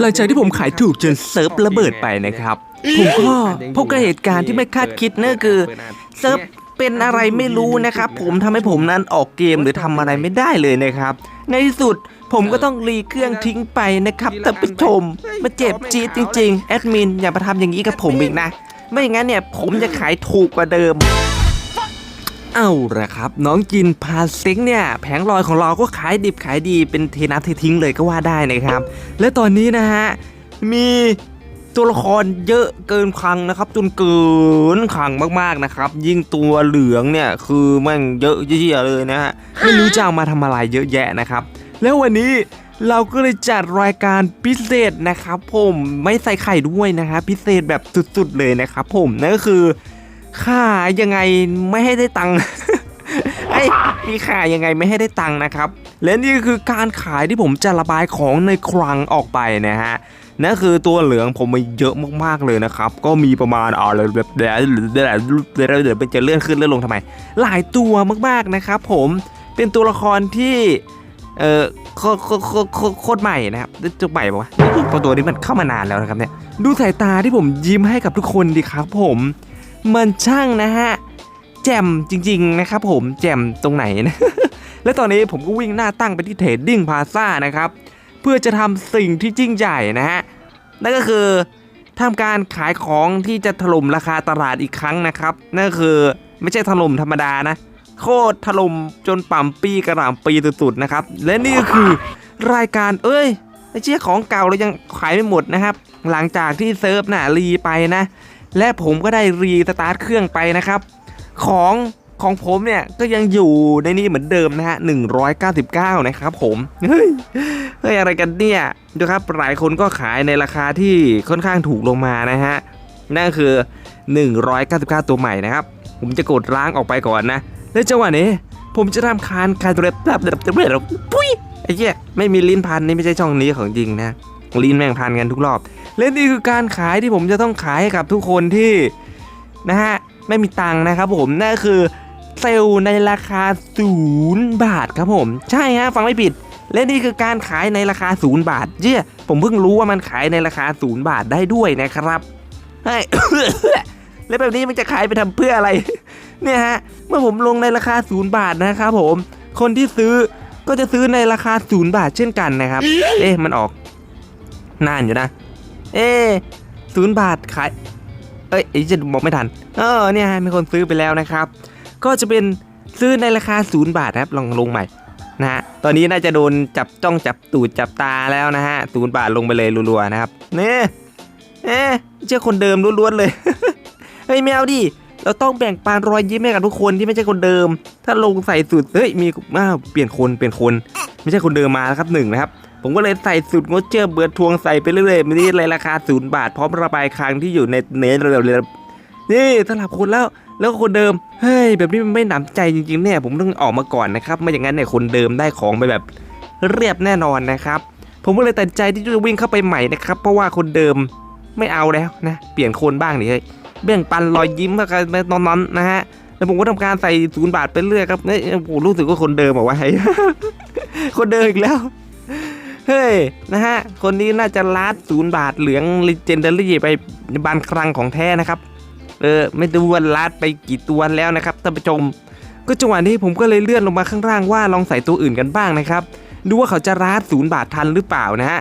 หลังจากที่ผมขายถูกจนเซิร์ฟระเบิดไปนะครับ ผมก็พบกับเหตุการณ์ที่ไม่คาดคิดนั่นคือเซิร์ฟเป็นอะไรไม่รู้นะครับ ผมทำให้ผมนั้นออกเกมหรือทำอะไรไม่ได้เลยนะครับ ในที่สุดผมก็ต้องรีเครื่องทิ้งไปนะครับท่านผู้ชมมาเจ็บจี๊ดจริงๆแอดมินอย่ามาทำอย่างนี้กับผมอีกนะ ไม่งั้นเนี่ยผมจะขายถูกกว่าเดิม เอาละครับ น้องจินพาเซ็งเนี่ยแผงลอยของเราก็ขายดิบขายดีเป็นเทน้ำเททิ้งเลยก็ว่าได้นะครับ และตอนนี้นะฮะ มีตัวละครเยอะเกินคลังนะครับ จนเกินคลังมากๆนะครับ ยิ่งตัวเหลืองเนี่ยคือแมันเยอะเยี่ยเลยนะฮะไม่รู้จะเอามาทำอะไรเยอะแยะนะครับ แล้ววันนี้เราก็เลยจัดรายการพิเศษนะครับ ผมไม่ใส่ไข่ด้วยนะฮะพิเศษแบบสุดๆเลยนะครับ ผมนั่นก็คือ ค่ายังไงไม่ให้ได้ตังค์ไอ้มีขายยังไงไม่ให้ได้ตังค์นะครับ และนี่คือการขายที่ผมจะระบายของในคลังออกไปนะฮะนั่นคือตัวเหลืองผมมีเยอะมากๆเลยนะครับ ก็มีประมาณอ่าแบบเดี๋ยวเดี๋ยวเดี๋ยวเดี๋ยวมันจะเลื่อนขึ้นเลื่อนลงทำไม หลายตัวมากๆนะครับ ผมเป็นตัวละครที่เออโคโคโคโคโคตรใหม่นะครับจุกใหม่ปะวะเพราะตัวนี้มันเข้ามานานแล้วนะครับเนี่ยดูสายตาที่ผมยิ้มให้กับทุกคนดีครับ ผม มันช่างนะฮะแจ่มจริง ๆ นะครับผมแจ่มตรงไหนนะ และตอนนี้ผมก็วิ่งหน้าตั้งไปที่เทรดดิ้งพาซ่านะครับ เพื่อจะทำสิ่งที่ยิ่งใหญ่นะฮะ นั่นก็คือทำการขายของที่จะถล่มราคาตลาดอีกครั้งนะครับ นั่นก็คือไม่ใช่ถล่มธรรมดานะ โคตรถล่มจนปั่มปีกระหล่ำปีสุดๆนะครับ และนี่ก็คือรายการเอ้ยไอ้เชี่ยของเก่าเรายังขายไม่หมดนะครับ หลังจากที่เซิร์ฟน่ะรีไปนะ และผมก็ได้รีสตาร์ทเครื่องไปนะครับ ของของผมเนี่ยก็ยังอยู่ในนี้เหมือนเดิมนะฮะ 199 นะครับผม เฮ้ย เฮ้ย อะไรกันเนี่ย ดูครับ หลายคนก็ขายในราคาที่ค่อนข้างถูกลงมานะฮะ นั่นก็คือ 199 ตัวใหม่นะครับ ผมจะกดล้างออกไปก่อนนะ แล้วจังหวะนี้ ผมจะทำคานคานตัวเล็บแบบแบบแบบปุ้ยไอ้เหี้ยไม่มีลิ้นพันนี่ไม่ใช่ช่องนี้ของจริงนะ ลิ้นแม่งพันกันทุกรอบ และนี่คือการขายที่ผมจะต้องขายให้กับทุกคนที่นะฮะไม่มีตังค์นะครับผมนั่นคือเซลล์ในราคาศูนย์บาทครับผม ใช่ฮะฟังไม่ผิด และนี่คือการขายในราคาศูนย์บาทเยี่ยผมเพิ่งรู้ว่ามันขายในราคาศูนย์บาทได้ด้วยนะครับเฮ้แล้วแบบนี้มันจะขายไปทำเพื่ออะไร เนี่ยฮะ เมื่อผมลงในราคาศูนย์บาทนะครับผม คนที่ซื้อก็จะซื้อในราคาศูนย์บาทเช่นกันนะครับ เอ๊ะมันออกนานอยู่นะ เอ๊ศูนย์บาทขาย เอ้ยไอ้จะบอกไม่ทัน เออเนี่ยมีคนซื้อไปแล้วนะครับ ก็จะเป็นซื้อในราคาศูนย์บาทนะครับลองลงใหม่นะฮะตอนนี้น่าจะโดนจับจ้องจับตูดจับตาแล้วนะฮะศูนย์บาทลงไปเลยรัวๆนะครับเนี่ยเอ๊เจ้าคนเดิมล้วนๆเลยเฮ้ยไม่เอาดิเราต้องแบ่งปันรอยยิ้มให้กับทุกคนที่ไม่ใช่คนเดิม ถ้าลงใส่สุดเฮ้ยมีอ้าวเปลี่ยนคนเปลี่ยนคน ไม่ใช่คนเดิมมาแล้วครับหนึ่งนะครับ ผมก็เลยใส่สุดงดเชื่อเบือทวงใส่ไปเรื่อยๆไม่ได้เลยราคาศูนย์บาท พร้อมระบายครั้งที่อยู่ในเน็ตเร็วๆนี่สลับคนแล้วแล้วคนเดิม เฮ้ย แบบนี้มันไม่หนำใจจริงๆเนี่ย ผมต้องออกมาก่อนนะครับ ไม่อย่างนั้นเนี่ยคนเดิมได้ของไปแบบเรียบแน่นอนนะครับ ผมก็เลยตัดใจที่จะวิ่งเข้าไปใหม่นะครับ เพราะว่าคนเดิมไม่เอาแล้วนะ เปลี่ยนคนบ้างดิเฮ้ยแบ่งปันรอยยิ้มกันไปตอนนั้นนะฮะ แล้วผมก็ทำการใส่ศูนย์บาทไปเรื่อยครับเนี่ยผมรู้สึกว่าคนเดิมบอกว่าคนเดิมอีกแล้ว เฮ้ย นะฮะ คนนี้น่าจะลัดศูนย์บาทเหลืองลิเจนเดอรี่ไปบานครั้งของแท้นะครับ เออ ไม่รู้ว่าลัดไปกี่ตัวแล้วนะครับท่านผู้ชม ก็จังหวะนี้ผมก็เลยเลื่อนลงมาข้างล่างว่าลองใส่ตัวอื่นกันบ้างนะครับ ดูว่าเขาจะลัดศูนย์บาททันหรือเปล่านะฮะ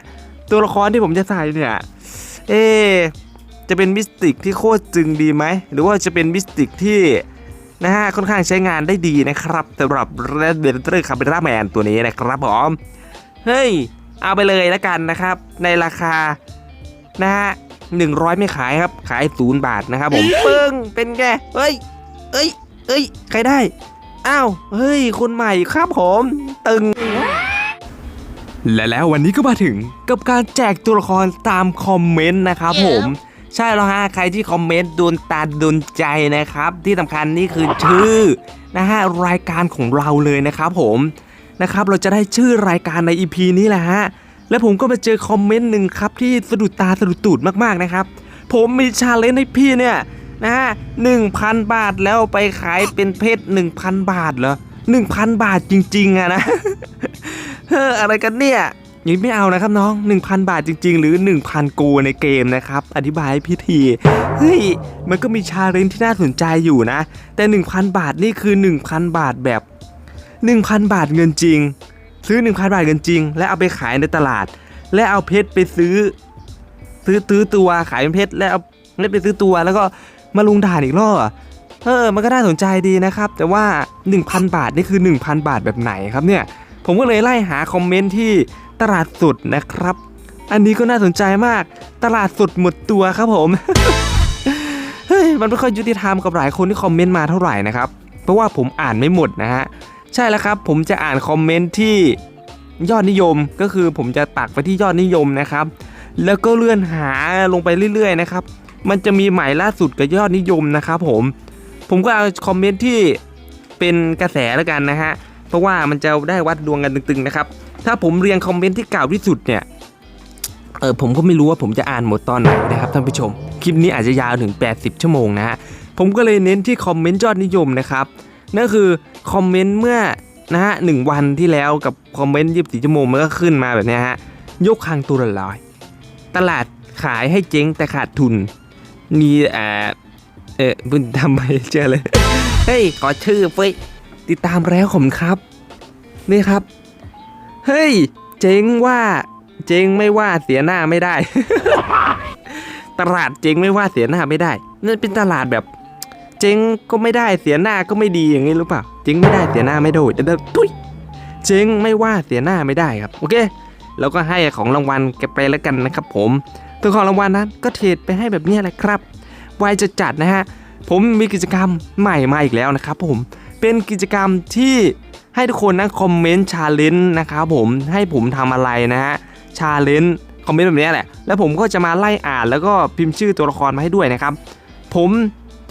ตัวละครที่ผมจะใส่เนี่ย เอ จะเป็นมิสติกที่โคตรจึงดีไหม หรือว่าจะเป็นมิสติกที่นะฮะ ค่อนข้างใช้งานได้ดีนะครับสำหรับ Red d e a d e r Camera Man ตัวนี้นะครับผม เฮ้ย เอาไปเลยแล้วกันนะครับ ในราคานะฮะหนึ่งร้อยไม่ขายครับ ขายศูนย์บาทนะครับผมปึ้งเป็นไงเฮ้ย เอ้ย เอ้ย ใครได้ อ้าว เฮ้ยคนใหม่ครับผม ตึง และแล้ววันนี้ก็มาถึงกับการแจกตัวละครตามคอมเมนต์นะครับผม ใช่แล้วฮะ ใครที่คอมเมนต์โดนตาโดนใจนะครับ ที่สำคัญนี่คือชื่อนะฮะรายการของเราเลยนะครับผม นะครับเราจะได้ชื่อรายการใน EP นี้แหละฮะและผมก็ไปเจอคอมเมนต์หนึ่งครับที่สะดุดตาสะดุดตูดมากๆนะครับ ผมมีชาเลนจ์ให้พี่เนี่ยนะฮะหนึ่งพันบาทแล้วไปขายเป็นเพชรหนึ่งพันบาทเหรอหนึ่งพันบาทจริงๆอะนะเฮ้ออะไรกันเนี่ยยังไม่เอานะครับน้อง 1,000 บาทจริง ๆ หรือ 1,000 โกในเกมนะครับ อธิบายให้พี่ทีเฮ้ยมันก็มีชาเลนจ์ที่น่าสนใจอยู่นะ แต่ 1,000 บาทนี่คือ 1,000 บาทแบบ 1,000 บาทเงินจริง ซื้อ 1,000 บาทเงินจริง และเอาไปขายในตลาด และเอาเพชรไปซื้อ ซื้อซื้อตัวขายเป็นเพชรแล้วเอาเงินไปซื้อตัว แล้วก็มาลงด่านอีกรอบเออ มันก็น่าสนใจดีนะครับ แต่ว่า 1,000 บาทนี่คือ 1,000 บาทแบบไหนครับเนี่ย ผมก็เลยไล่หาคอมเมนต์ที่ตลาดสดนะครับ อันนี้ก็น่าสนใจมาก ตลาดสดหมดตัวครับผม เฮ้ย มันไม่ค่อยยุติธรรมกับหลายคนที่คอมเมนต์มาเท่าไหร่นะครับ เพราะว่าผมอ่านไม่หมดนะฮะ ใช่แล้วครับ ผมจะอ่านคอมเมนต์ที่ยอดนิยมก็คือผมจะปักไปที่ยอดนิยมนะครับ แล้วก็เลื่อนหาลงไปเรื่อยๆนะครับ มันจะมีใหม่ล่าสุดกับยอดนิยมนะครับผม ผมก็เอาคอมเมนต์ที่เป็นกระแสแล้วกันนะฮะ เพราะว่ามันจะได้วัดดวงกันตึงๆนะครับ ถ้าผมเรียงคอมเมนต์ที่เก่าที่สุดเนี่ย เออผมก็ไม่รู้ว่าผมจะอ่านหมดตอนไหนนะครับท่านผู้ชม คลิปนี้อาจจะยาวถึง 80 ชั่วโมงนะฮะ ผมก็เลยเน้นที่คอมเมนต์ยอดนิยมนะครับ นั่นคือคอมเมนต์เมื่อนะฮะหนึ่งวันที่แล้วกับคอมเมนต์ยีสิบ24ชั่วโมงมันก็ขึ้นมาแบบนี้ฮะยกคางตัวละร้อยตลาดขายให้เจ๊งแต่ขาดทุน มีอ่าเออบุญทำไมเจอเลย เฮ้ย ขอชื่อเฟ้ยติดตามแล้วผมครับ นี่ครับ เฮ้ย เจ๊งว่า เจ๊งไม่ว่าเสียหน้าไม่ได้ ตลาดเจ๊งไม่ว่าเสียหน้าไม่ได้นั่นเป็นตลาดแบบ เจ๊งก็ไม่ได้เสียหน้าก็ไม่ดีอย่างนี้หรือเปล่าเจ๊งไม่ได้เสียหน้าไม่โดดเดี๋ยวทุยเจ๊งไม่ว่าเสียหน้าไม่ได้ครับโอเคแล้วก็ให้ของรางวัลแกไปแล้วกันนะครับผมส่วของรางวัลนั้นก็เทรดไปให้แบบนี้แหละครับไวจะจัดนะฮะผมมีกิจกรรมใหม่มาอีกแล้วนะครับผมเป็นกิจกรรมที่ให้ทุกคนนะคอมเมนต์ชาเลนจ์นะครับผมให้ผมทำอะไรนะฮะชาเลนจ์คอมเมนต์แบบนี้แหละ แล้วผมก็จะมาไล่อ่านแล้วก็พิมพ์ชื่อตัวละครมาให้ด้วยนะครับ ผม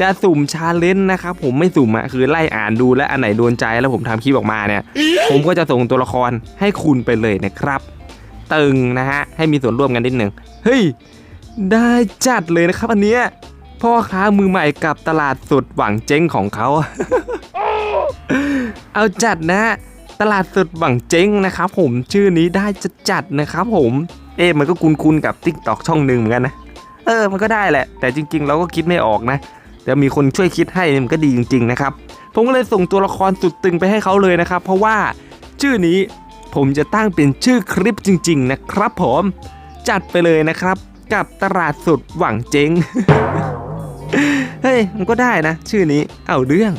จะสุ่มชาเลนจ์นะครับผมไม่สุ่มอะคือไล่อ่านดูและอันไหนโดนใจแล้วผมทำคลิปออกมาเนี่ย ผมก็จะส่งตัวละครให้คุณไปเลยนะครับตึงนะฮะให้มีส่วนร่วมกันนิดหนึ่งเฮ้ยได้จัดเลยนะครับอันเนี้ยพ่อค้ามือใหม่กับตลาดสดหวังเจ๊งของเขา เอาจัดนะฮะตลาดสดหวังเจ๊งนะครับผมชื่อนี้ได้จะจัดนะครับผมเอ๊ะมันก็คุ้นๆกับ t ิ k t o k ช่องหนึ่งเหมือนกันนะ เออมันก็ได้แหละ แต่จริง ๆ เราก็คิดไม่ออกนะ แต่มีคนช่วยคิดให้มันก็ดีจริง ๆ นะครับ ผมก็เลยส่งตัวละครสุดตึงไปให้เขาเลยนะครับ เพราะว่าชื่อนี้ผมจะตั้งเป็นชื่อคลิปจริง ๆ นะครับ ผมจัดไปเลยนะครับ กับตลาดสดหวังเจ๊งเฮ้ยมันก็ได้นะ ชื่อนี้เอาเรื่อง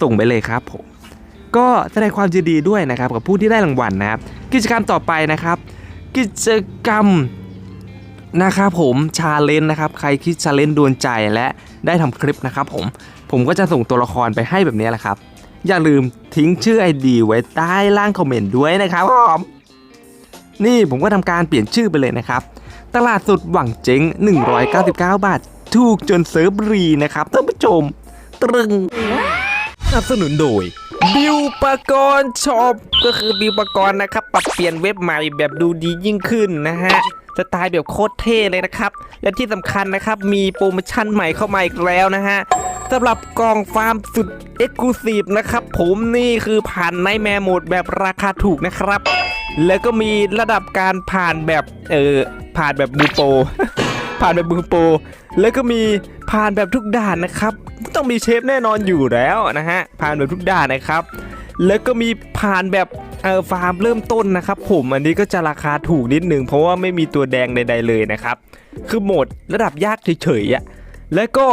ส่งไปเลยครับผมก็แสดงความยินดีด้วยนะครับ กับผู้ที่ได้รางวัลนะครับ กิจกรรมต่อไปนะครับ กิจกรรมนะครับผมชาเลนจ์นะครับ ใครคิดชาเลนโดนใจและ ได้ทำคลิปนะครับผม ผมก็จะส่งตัวละครไปให้แบบนี้แหละครับ อย่าลืมทิ้งชื่อ ID ไว้ใต้ล่างคอมเมนต์ด้วยนะครับผมนี่ผมก็ทำการเปลี่ยนชื่อไปเลยนะครับ ตลาดสุดหวังเจ๊ง 199 บาท ถูกจนเซิร์ฟรีนะครับท่านผู้ชม ตรึงสนับสนุนโดยบิวปกรณ์ช็อปก็คือบิวปกรณ์นะครับ ปรับเปลี่ยนเว็บใหม่แบบดูดียิ่งขึ้นนะฮะ สไตล์แบบโคตรเท่เลยนะครับ และที่สำคัญนะครับ มีโปรโมชั่นใหม่เข้ามาอีกแล้วนะฮะสำหรับกล่องฟาร์มสุดเอ็กซ์คลูซีฟนะครับผมนี่คือผ่านในแมโหมดแบบราคาถูกนะครับ แล้วก็มีระดับการผ่านแบบเออผ่านแบบบูโป ผ่านแบบมือโป แล้วก็มีผ่านแบบทุกด่านนะครับ ต้องมีเชฟแน่นอนอยู่แล้วนะฮะผ่านแบบทุกด่านนะครับ แล้วก็มีผ่านแบบ เออฟาร์มเริ่มต้นนะครับผมอันนี้ก็จะราคาถูกนิดนึงเพราะว่าไม่มีตัวแดงใด ๆ เลยนะครับ คือโหมดระดับยากเฉยๆอะแล้วก็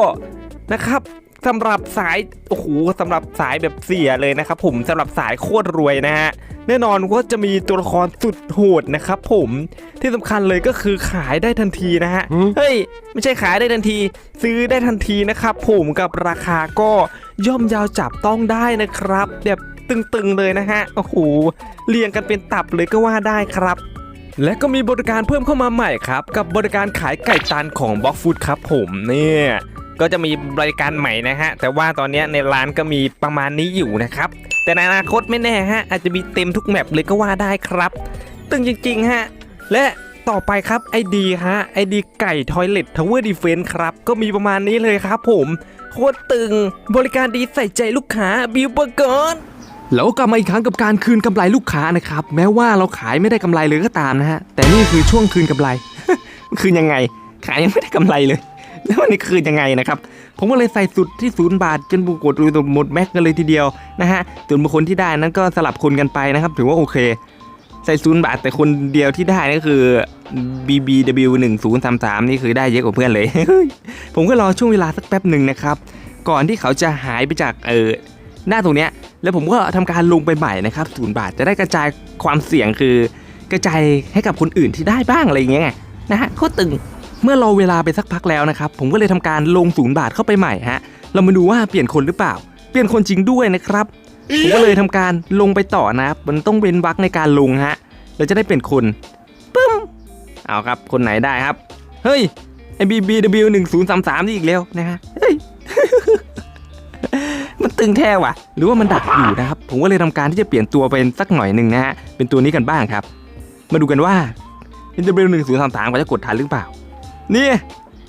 นะครับสำหรับสายโอ้โหสำหรับสายแบบเสียเลยนะครับผมสำหรับสายโคตรรวยนะฮะแน่นอนว่าจะมีตัวละครสุดโหดนะครับผมที่สำคัญเลยก็คือขายได้ทันทีนะฮะเฮ้ยไม่ใช่ขายได้ทันที ซื้อได้ทันทีนะครับผมกับราคาก็ย่อมยาวจับต้องได้นะครับ แบบ ตึงๆเลยนะฮะโอ้โหเรียงกันเป็นตับเลยก็ว่าได้ครับ และก็มีบริการเพิ่มเข้ามาใหม่ครับ กับบริการขายไก่ตันของบล็อกฟูดครับผมเนี่ยก็จะมีบริการใหม่นะฮะ แต่ว่าตอนนี้ในร้านก็มีประมาณนี้อยู่นะครับ แต่ในอนาคตไม่แน่ฮะ อาจจะมีเต็มทุกแมปเลยก็ว่าได้ครับ ตึงจริงๆฮะ และต่อไปครับไอดีฮะไอดีไก่ทอยเล t ทาวเวอร์ดีเฟนครับ ก็มีประมาณนี้เลยครับผม โคตรตึงบริการดีใส่ใจลูกค้าบิวเบอร์กิน แล้วกลับมาอีกครั้งกับการคืนกำไรลูกค้านะครับ แม้ว่าเราขายไม่ได้กำไรเลยก็ตามนะฮะ แต่นี่คือช่วงคืนกำไร คืนยังไง ขายยังไม่ได้กำไรเลย แล้ววันนี้คืนยังไงนะครับ ผมก็เลยใส่สุดที่ศูนย์บาท จนบุกดรูหมดแม็กกันเลยทีเดียวนะฮะส่วนบุคคลที่ได้นั้นก็สลับคนกันไปนะครับ ถือว่าโอเค ใส่ศูนย์บาทแต่คนเดียวที่ได้ก็คือ BBW 1 0 3 3นี่คือได้เยอะกว่าเพื่อนเลย ผมก็รอช่วงเวลาสักแป๊บหนึ่งนะครับ ก่อนที่เขาจะหายไปจากเออ หน้าตรงเนี้ยแล้วผมก็ทำการลงไปใหม่นะครับศูนย์บาทจะได้กระจายความเสี่ยงคือกระจายให้กับคนอื่นที่ได้บ้างอะไรอย่างเงี้ยนะฮะโคตรตึงเมื่อรอเวลาไปสักพักแล้วนะครับผมก็เลยทำการลงศูนย์บาทเข้าไปใหม่ฮะเรามาดูว่าเปลี่ยนคนหรือเปล่า เปลี่ยนคนจริงด้วยนะครับผมก็เลยทำการลงไปต่อนะครับมันต้องเว้นวรรคในการลงฮะเราจะได้เปลี่ยนคนปึ้มเอาครับคนไหนได้ครับ เฮ้ยไอบีบีวหนึ่งศูนย์สามสามนี่อีกแล้วนะฮะเฮ้ย ตึงแท้ว่ะ หรือว่ามันดักอยู่นะครับ ผมก็เลยทำการที่จะเปลี่ยนตัวเป็นสักหน่อยหนึ่งนะฮะ เป็นตัวนี้กันบ้างครับ มาดูกันว่า NW หนึ่งศูนย์สามสามเขาจะกดทันหรือเปล่านี่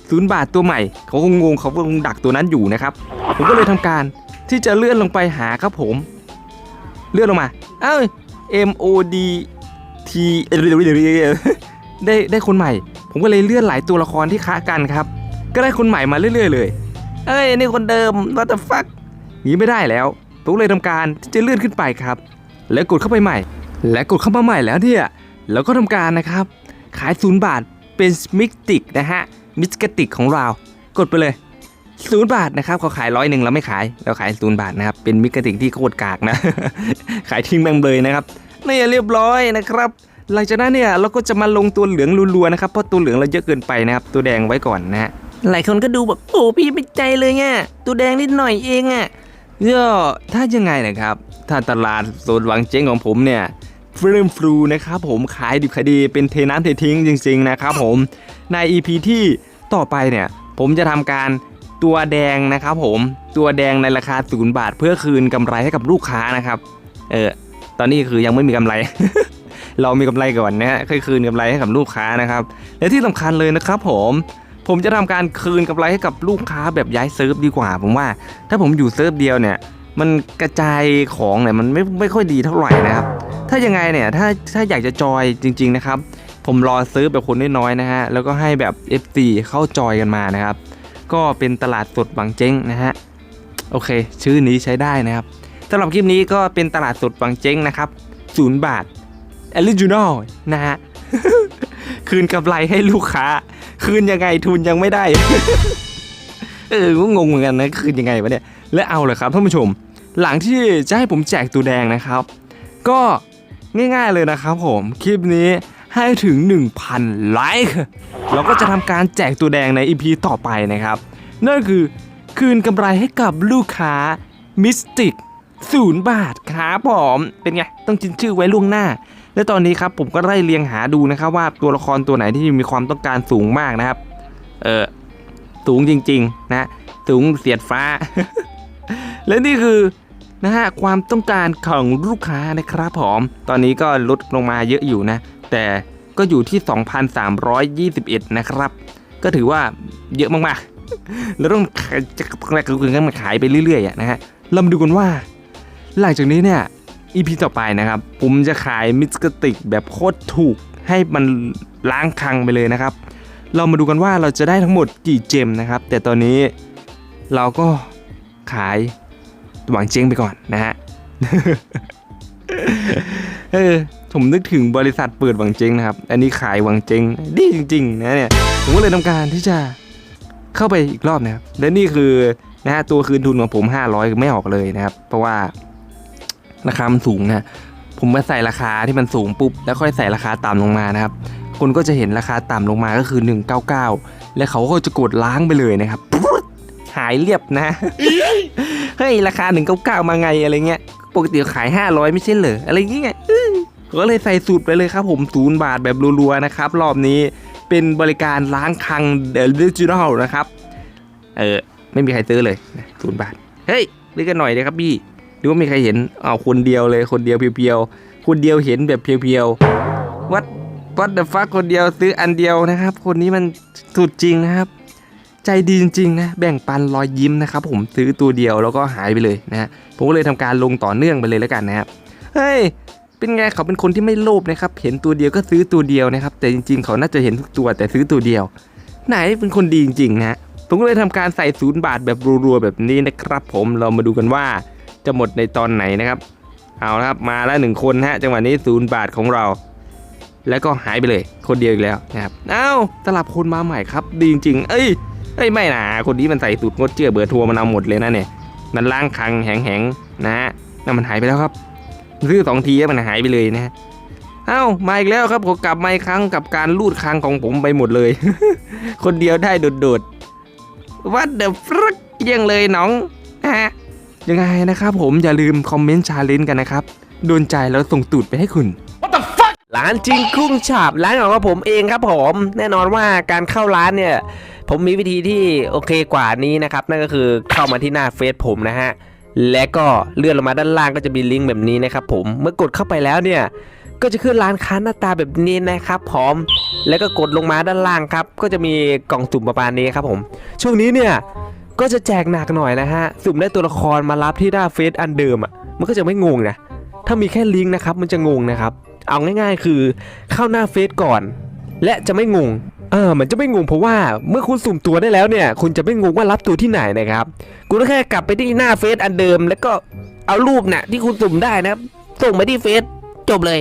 ศูนย์บาทตัวใหม่ เขาคงงงเขาคงดักตัวนั้นอยู่นะครับ ผมก็เลยทำการที่จะเลื่อนลงไปหาครับผม เลื่อนลงมา เอ้า M O D T ได้ได้คนใหม่ ผมก็เลยเลื่อนหลายตัวละครที่ค้ากันครับ ก็ได้คนใหม่มาเรื่อย ๆ เลย เอ้ยนี่คนเดิม what the fuck นีไม่ได้แล้วผมเลยทำการที่จะเลื่อนขึ้นไปครับ แล้วกดเข้าไปใหม่ และกดเข้ามาใหม่แล้วเนี่ยแล้วก็ทำการนะครับ ขายศูนย์บาทเป็นมิกติกนะฮะมิสกติกของเรา กดไปเลยศูนย์บาทนะครับเขาขายร้อยหนึ่งเราไม่ขายเราขายศูนย์บาทนะครับเป็นมิกติกที่โคตรกากนะ ขายทิ้งแบงเบยนะครับนี่เรียบร้อยนะครับหลังจากนั้นเนี่ยเราก็จะมาลงตัวเหลืองรัวๆนะครับเพราะตัวเหลืองเราเยอะเกินไปนะครับ ตัวแดงไว้ก่อนนะฮะหลายคนก็ดูแบบโอ้พี่ไม่ใจเลยไงตัวแดงนิดหน่อยเองอะ ก็ถ้ายังไงนะครับ ถ้าตลาดโซนหวังเจ๊งของผมเนี่ยเฟรมฟรูนะครับผมขายดิบขายดีเป็นเทน้ำเททิ้งจริงๆนะครับผมใน EP ที่ต่อไปเนี่ย ผมจะทำการตัวแดงนะครับผมตัวแดงในราคาศูนย์บาท เพื่อคืนกำไรให้กับลูกค้านะครับ เออตอนนี้คือยังไม่มีกำไร เรามีกำไรก่อนนะฮะค่อยคืนกำไรให้กับลูกค้านะครับ และที่สำคัญเลยนะครับผม ผมจะทำการคืนกำไรให้กับลูกค้าแบบย้ายเซิร์ฟดีกว่า ผมว่า ถ้าผมอยู่เซิร์ฟเดียวเนี่ย มันกระจายของเนี่ยมันไม่ไม่ค่อยดีเท่าไหร่นะครับ ถ้ายังไงเนี่ยถ้าถ้าอยากจะจอยจริง ๆนะครับ ผมรอซื้อแบบคนน้อยๆนะฮะแล้วก็ให้แบบ FC เข้าจอยกันมานะครับ ก็เป็นตลาดสดบางเจ้งนะฮะโอเค ชื่อนี้ใช้ได้นะครับสำหรับคลิปนี้ก็เป็นตลาดสดบางเจ้งนะครับศูนย์บาทออริจินอลนะฮะ คืนกำไรให้ลูกค้า คืนยังไงทุนยังไม่ได้ เออก็งงเหมือนกันนะคืนยังไงวะเนี่ยและเอาเลยครับท่านผู้ชม หลังที่จะให้ผมแจกตัวแดงนะครับ ก็ง่ายๆเลยนะครับผมคลิปนี้ให้ถึง 1,000ไลค์เราก็จะทำการแจกตัวแดงใน EP ต่อไปนะครับ นั่นคือคืนกำไรให้กับลูกค้ามิสติกศูนย์บาทครับผม เป็นไง ต้องจินชื่อไว้ล่วงหน้า และตอนนี้ครับผมก็ไล่เรียงหาดูนะครับว่าตัวละครตัวไหนที่มีความต้องการสูงมากนะครับ เออสูงจริง ๆ นะ สูงเสียดฟ้า และนี่คือนะฮะความต้องการของลูกค้านะครับผมตอนนี้ก็ลดลงมาเยอะอยู่นะ แต่ก็อยู่ที่ 2,321 นะครับ ก็ถือว่าเยอะมากๆ แล้วต้องขายจะคือกันมาขายไปเรื่อยๆนะฮะเรามาดูกันว่า หลังจากนี้เนี่ย EP ต่อไปนะครับ ผมจะขายมิสกติกแบบโคตรถูกให้มันล้างคังไปเลยนะครับ เรามาดูกันว่าเราจะได้ทั้งหมดกี่เจมนะครับ แต่ตอนนี้เราก็ขายหวังเจ๊งไปก่อนนะฮะเออผมนึกถึงบริษัทเปิดหวังเจ๊งนะครับ อันนี้ขายหวังเจ๊งดีจริง ๆ นะเนี่ย ผมก็เลยทำการที่จะเข้าไปอีกรอบนะครับ และนี่คือนะฮะตัวคืนทุนของผม 500 ไม่ออกเลยนะครับ เพราะว่า ราคามันสูงนะผมมาใส่ราคาที่มันสูงปุ๊บแล้วค่อยใส่ราคาต่ำลงมานะครับคนก็จะเห็นราคาต่ำลงมาก็คือ 199 และเขาก็จะกดล้างไปเลยนะครับหายเรียบนะเฮ้ยราคา 199 มาไงอะไรเงี้ยปกติขาย 500 ไม่ใช่เหรออะไรเงี้ยก็เลยใส่สูตรไปเลยครับผมศูนย์บาทแบบรัวๆนะครับ รอบนี้เป็นบริการล้างคังเดลิจิทัลนะครับ เออ ไม่มีใครซื้อเลยศูนย์บาท เฮ้ยเรียกกันหน่อยเลยครับพี่ หรือว่ามีใครเห็นเอาคนเดียวเลยคนเดียวเพียวๆคนเดียวเห็นแบบเพียวๆวัดวัดเดอะฟักคนเดียวซื้ออันเดียวนะครับ คนนี้มันสุดจริงนะครับ ใจดีจริงๆนะแบ่งปันรอยยิ้มนะครับ ผมซื้อตัวเดียวแล้วก็หายไปเลยนะฮะผมก็เลยทำการลงต่อเนื่องไปเลยแล้วกันนะครับเฮ้ยเป็นไงเขาเป็นคนที่ไม่โลภนะครับ เห็นตัวเดียวก็ซื้อตัวเดียวนะครับ แต่จริง ๆ เขาน่าจะเห็นทุกตัวแต่ซื้อตัวเดียว ไหนเป็นคนดีจริงๆนะฮะผมก็เลยทำการใส่ศูนย์บาทแบบรัวๆแบบนี้นะครับ ผมเรามาดูกันว่า จะหมดในตอนไหนนะครับ เอาละครับมาแล้วหนึ่งคนฮะจังหวะนี้ศูนย์บาทของเรา แล้วก็หายไปเลย คนเดียวอีกแล้วนะครับเอ้าสลับคนมาใหม่ครับ ดีจริง ๆ เอ้ยเอ้ยไม่นะคนนี้มันใส่สูตรงดเจือเบอร์ทัวร์มันเอาหมดเลยนะเนี่ยมันล้างคังแหงๆนะฮะนั่นมันหายไปแล้วครับซื้อสองทีแล้วมันหายไปเลยนะเอ้ามาอีกแล้วครับผมกลับมาอีกครั้งกับการลูดคังของผมไปหมดเลย คนเดียวได้โดดๆวัดเดอะฟรักยังเลยน้องนะฮะ ยังไงนะครับผมอย่าลืมคอมเมนต์ชาเลนจ์กันนะครับโดนใจแล้วส่งตูดไปให้คุณร้านจริงกุ้งฉาบร้านของผมเองครับผม แน่นอนว่าการเข้าร้านเนี่ยผมมีวิธีที่โอเคกว่านี้นะครับนั่นก็คือเข้ามาที่หน้าเฟซผมนะฮะและก็เลื่อนลงมาด้านล่างก็จะมีลิงก์แบบนี้นะครับผมเมื่อกดเข้าไปแล้วเนี่ยก็จะขึ้นร้านค้าหน้าตาแบบนี้นะครับผมแล้วก็กดลงมาด้านล่างครับ ก็จะมีกล่องสุ่มประมาณนี้ครับผม ช่วงนี้เนี่ย ก็จะแจกหนักหน่อยนะฮะสุ่มได้ตัวละครมารับที่หน้าเฟซอันเดิมอะมันก็จะไม่งงนะถ้ามีแค่ลิงก์นะครับมันจะงงนะครับ เอาง่ายๆ คือเข้าหน้าเฟซก่อน และจะไม่งงเออมันจะไม่งงเพราะว่าเมื่อคุณสุ่มตัวได้แล้วเนี่ย คุณจะไม่งงว่ารับตัวที่ไหนนะครับ คุณก็แค่กลับไปที่หน้าเฟซอันเดิม แล้วก็เอารูปน่ะที่คุณสุ่มได้นะส่งมาที่เฟซจบเลย